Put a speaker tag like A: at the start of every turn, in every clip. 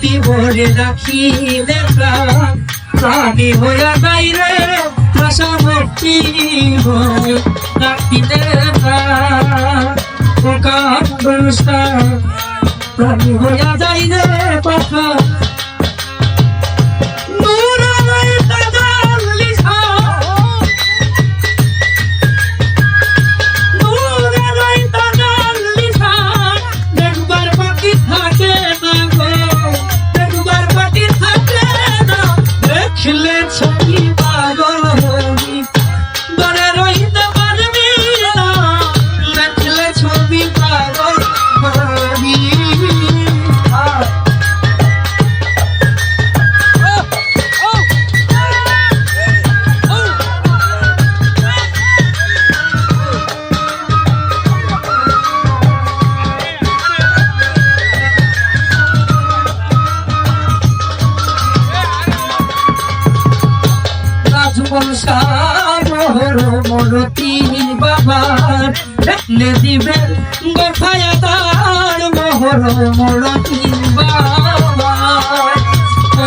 A: ভক্তি ভরে রাখি দেখা প্রাণী। হইয়া বাইরে আশা ভক্তি ভরে রাখি দেখা প্রাণী হইয়া যাই রে পাখা রাজবংশার মরতি বাবার। দেখলে দিবেন গোঠায় তার মোহর মরতি বাবার। ও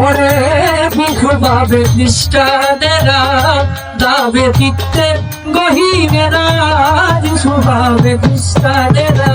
A: ওরে মুখভাবে নিষ্ঠাদেরা দাবে দিতে গহিনেরা স্বভাবে নিষ্ঠাদেরা